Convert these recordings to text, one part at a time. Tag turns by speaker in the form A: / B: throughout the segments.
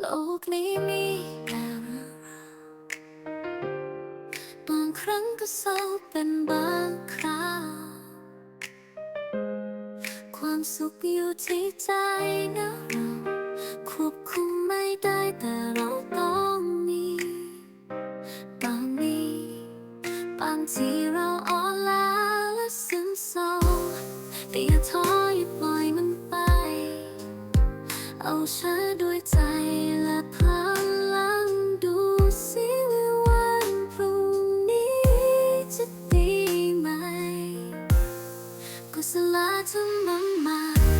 A: โลกนี้มีแต่บางครั้งก็เศร้าเป็นบางคราว ความสุขอยู่ที่ใจนะเราควบคุมไม่ได้แต่เราต้องมีบางนี้บางทีเราอ่อนล้าและซึมเศร้าแต่อย่าท้ออย่าปล่อยมันไป เอาชนะ ku selalu memang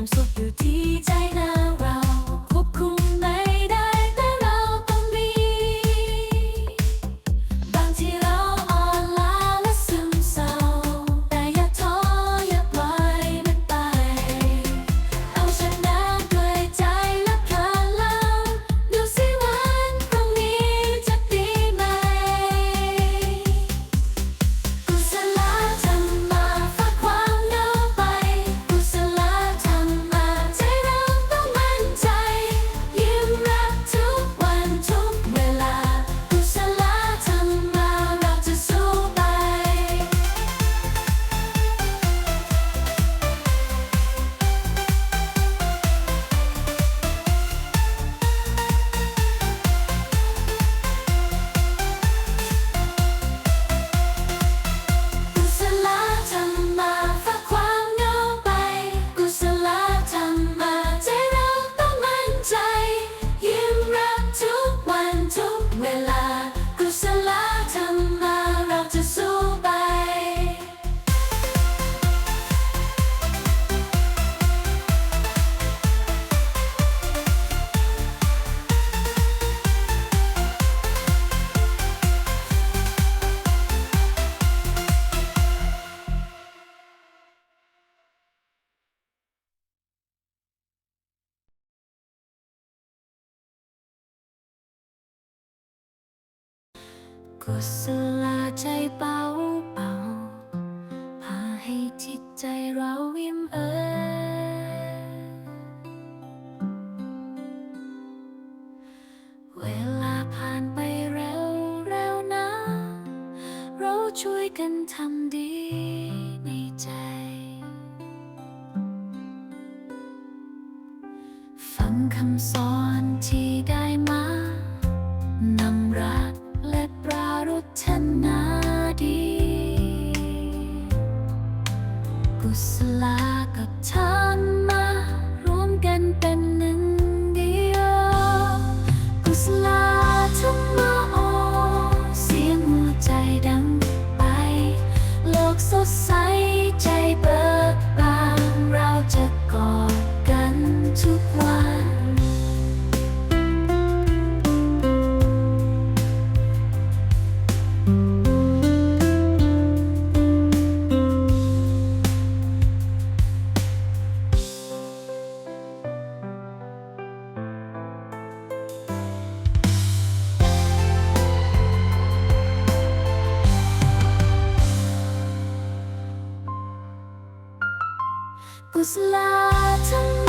A: I'm so beautiful. กุศลาใจเบาเบาพาให้จิตใจเราอิ่มเอิบ 乌斯拉。was light and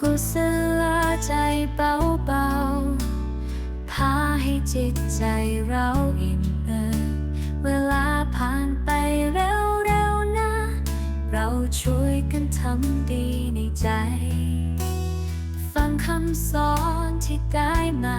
A: กุศลใจเบาๆพาให้จิตใจเราอิ่มเอิบเวลาผ่านไปเร็วๆนะ เราช่วยกันทำดีในใจ ฟังคำสอนที่ได้มา